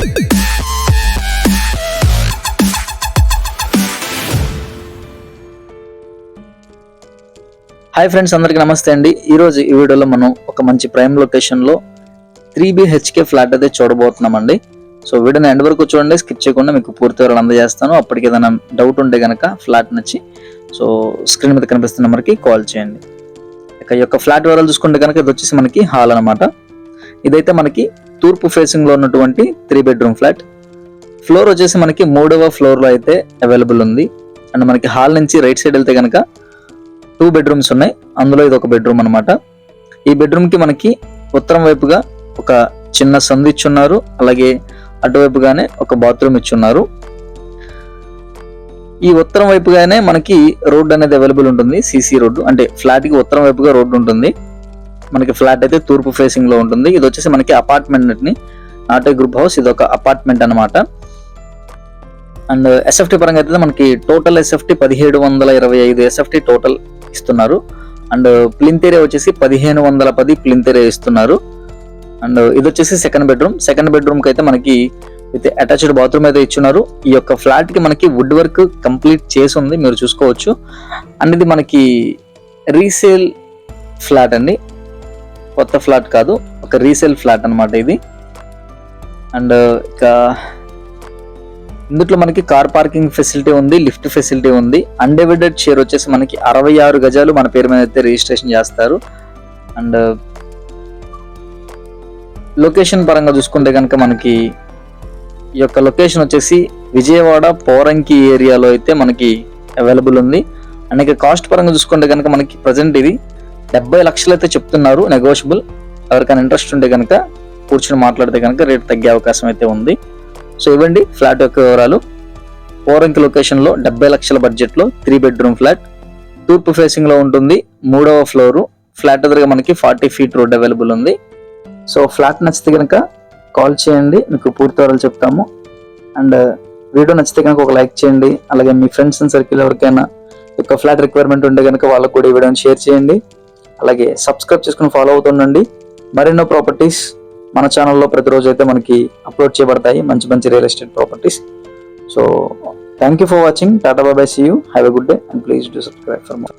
Hi friends అందరికీ నమస్తే అండి. ఈరోజు ఈ వీడియోలో మనం ఒక మంచి ప్రైమ్ లొకేషన్లో త్రీ బిహెచ్కే ఫ్లాట్ అయితే చూడబోతున్నామండి. సో వీడియోని ఎండ్ వరకు చూడండి స్కిప్ చేయకుండా మీకు పూర్తి వివరాలు అందజేస్తాను. అప్పటికి ఏదైనా డౌట్ ఉంటే కనుక ఫ్లాట్ నచ్చి సో స్క్రీన్ మీద కనిపిస్తున్న నెంబర్కి కాల్ చేయండి. ఇక ఈ యొక్క ఫ్లాట్ వివరాలు చూసుకుంటే కనుక ఇది వచ్చేసి మనకి హాల్ అనమాట ఇదైతే మనకి తూర్పు ఫేసింగ్లో ఉన్నటువంటి త్రీ బెడ్రూమ్ ఫ్లాట్ ఫ్లోర్ వచ్చేసి మనకి మూడవ ఫ్లోర్లో అయితే అవైలబుల్ ఉంది. అండ్ మనకి హాల్ నుంచి రైట్ సైడ్ వెళ్తే కనుక టూ బెడ్రూమ్స్ ఉన్నాయి. అందులో ఇది ఒక బెడ్రూమ్ అనమాట ఈ బెడ్రూమ్కి మనకి ఉత్తరం వైపుగా ఒక చిన్న సందు ఇచ్చున్నారు. అలాగే అటువైపుగానే ఒక బాత్రూమ్ ఇచ్చున్నారు. ఈ ఉత్తరం వైపుగానే మనకి రోడ్ అనేది అవైలబుల్ ఉంటుంది. CC road. అంటే ఫ్లాట్కి ఉత్తరం వైపుగా రోడ్డు ఉంటుంది. మనకి ఫ్లాట్ అయితే తూర్పు ఫేసింగ్లో ఉంటుంది. ఇది వచ్చేసి మనకి అపార్ట్మెంట్ని నాటే గ్రూప్ హౌస్ ఇది ఒక అపార్ట్మెంట్ అన్నమాట. అండ్ ఎస్ఎఫ్టీ పరంగా అయితే మనకి టోటల్ ఎస్ఎఫ్టీ పదిహేడు వందల ఇరవై ఐదు ఎస్ఎఫ్టీ టోటల్ ఇస్తున్నారు. అండ్ ప్లింత్ వచ్చేసి పదిహేను వందల పది ప్లింత్ ఇస్తున్నారు. అండ్ ఇది వచ్చేసి సెకండ్ బెడ్రూమ్ సెకండ్ బెడ్రూమ్కి అయితే మనకి అయితే అటాచ్డ్ బాత్రూమ్ అయితే ఇచ్చున్నారు. ఈ యొక్క ఫ్లాట్కి మనకి వుడ్ వర్క్ కంప్లీట్ చేసి ఉంది. మీరు చూసుకోవచ్చు. అండ్ ఇది మనకి రీసేల్ ఫ్లాట్ అండి. కొత్త ఫ్లాట్ కాదు ఒక రీసేల్ ఫ్లాట్ అన్నమాట ఇది. అండ్ ఇక ఇందులో మనకి కార్ పార్కింగ్ ఫెసిలిటీ ఉంది లిఫ్ట్ ఫెసిలిటీ ఉంది. అన్డివైడెడ్ షేర్ వచ్చేసి మనకి అరవై ఆరు గజాలు మన పేరు మీద అయితే రిజిస్ట్రేషన్ చేస్తారు. అండ్ లొకేషన్ పరంగా చూసుకుంటే కనుక మనకి ఈ యొక్క లొకేషన్ వచ్చేసి విజయవాడ పోరంకి ఏరియాలో అయితే మనకి అవైలబుల్ ఉంది. అండ్ ఇక కాస్ట్ పరంగా చూసుకుంటే కనుక మనకి ప్రజెంట్ ఇది డెబ్బై లక్షలు అయితే చెప్తున్నారు నెగోషియబుల్ ఎవరికైనా ఇంట్రెస్ట్ ఉంటే కనుక కూర్చొని మాట్లాడితే కనుక రేట్ తగ్గే అవకాశం అయితే ఉంది. సో ఇవ్వండి ఫ్లాట్ యొక్క వివరాలు. పోరంకి లొకేషన్లో డెబ్బై లక్షల బడ్జెట్లో త్రీ బెడ్రూమ్ ఫ్లాట్ తూర్పు ఫేసింగ్లో ఉంటుంది మూడవ ఫ్లోరు ఫ్లాట్ ఎదురుగా మనకి ఫార్టీ ఫీట్ రోడ్ అవైలబుల్ ఉంది. సో ఫ్లాట్ నచ్చితే కనుక కాల్ చేయండి మీకు పూర్తి వివరాలు చెప్తాము. అండ్ uh, వీడియో నచ్చితే కనుక ఒక లైక్ చేయండి. అలాగే మీ ఫ్రెండ్స్ అండ్ సర్కిల్ ఎవరికైనా ఒక యొక్క ఫ్లాట్ రిక్వైర్మెంట్ ఉంటే కనుక వాళ్ళకు కూడా ఈ వీడియోని షేర్ చేయండి. అలాగే సబ్స్క్రైబ్ చేసుకుని ఫాలో అవుతుండండి. మరెన్నో ప్రాపర్టీస్ మన ఛానల్లో ప్రతిరోజు అయితే మనకి అప్లోడ్ చేయబడతాయి. మంచి మంచి real estate properties so thank you for watching Tata బాబాయ్ see you have a good day and please do subscribe for more